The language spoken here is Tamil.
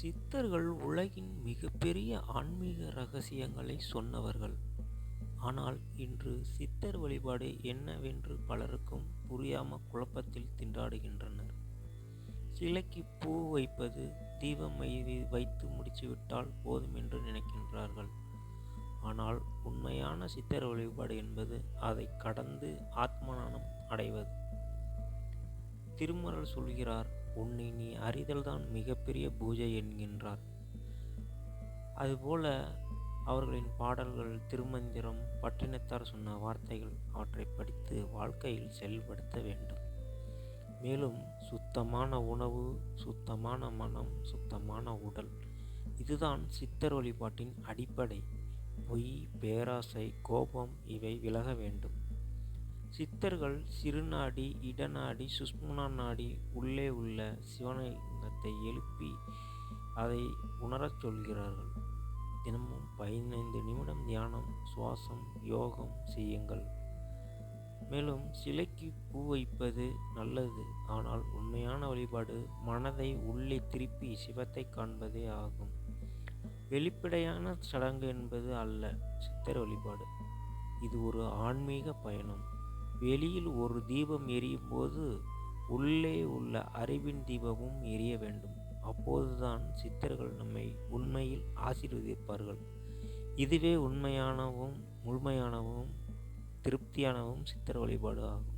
சித்தர்கள் உலகின் மிகப்பெரிய ஆன்மீக ரகசியங்களை சொன்னவர்கள். ஆனால் இன்று சித்தர் வழிபாடு என்னவென்று பலருக்கும் புரியாம குழப்பத்தில் திண்டாடுகின்றனர். சிலைக்கு பூ வைப்பது தீபம் வைத்து முடித்துவிட்டால் போதும் என்று நினைக்கின்றார்கள். ஆனால் உண்மையான சித்தர் வழிபாடு என்பது அதை கடந்து ஆத்மானம் அடைவது. திருமறள் சொல்கிறார் உன்னை நீ அறிதல்தான் மிகப்பெரிய பூஜை என்கின்றார். அதுபோல அவர்களின் பாடல்கள் திருமந்திரம் பட்டினத்தார் சொன்ன வார்த்தைகள் அவற்றை படித்து வாழ்க்கையில் செயல்படுத்த வேண்டும். மேலும் சுத்தமான உணவு சுத்தமான மனம் சுத்தமான உடல் இதுதான் சித்தர் வழிபாட்டின் அடிப்படை. பொய் பேராசை கோபம் இவை விலக வேண்டும். சித்தர்கள் சிறுநாடி இடநாடி சுஷ்முனா நாடி உள்ளே உள்ள சிவலிங்கத்தை எழுப்பி அதை உணரச் சொல்கிறார்கள். தினமும் பதினைந்து நிமிடம் தியானம் சுவாசம் யோகம் செய்யுங்கள். மேலும் சிலைக்கு பூ வைப்பது நல்லது ஆனால் உண்மையான வழிபாடு மனதை உள்ளே திருப்பி சிவத்தை காண்பதே ஆகும். வெளிப்படையான சடங்கு என்பது அல்ல சித்தர் வழிபாடு. இது ஒரு ஆன்மீக பயணம். வெளியில் ஒரு தீபம் எரியும் போது உள்ளே உள்ள அறிவின் தீபமும் எரிய வேண்டும். அப்போதுதான் சித்தர்கள் நம்மை உண்மையில் ஆசீர்வதிப்பார்கள். இதுவே உண்மையானவும் முழுமையானவும் திருப்தியானவும் சித்தர் வழிபாடு ஆகும்.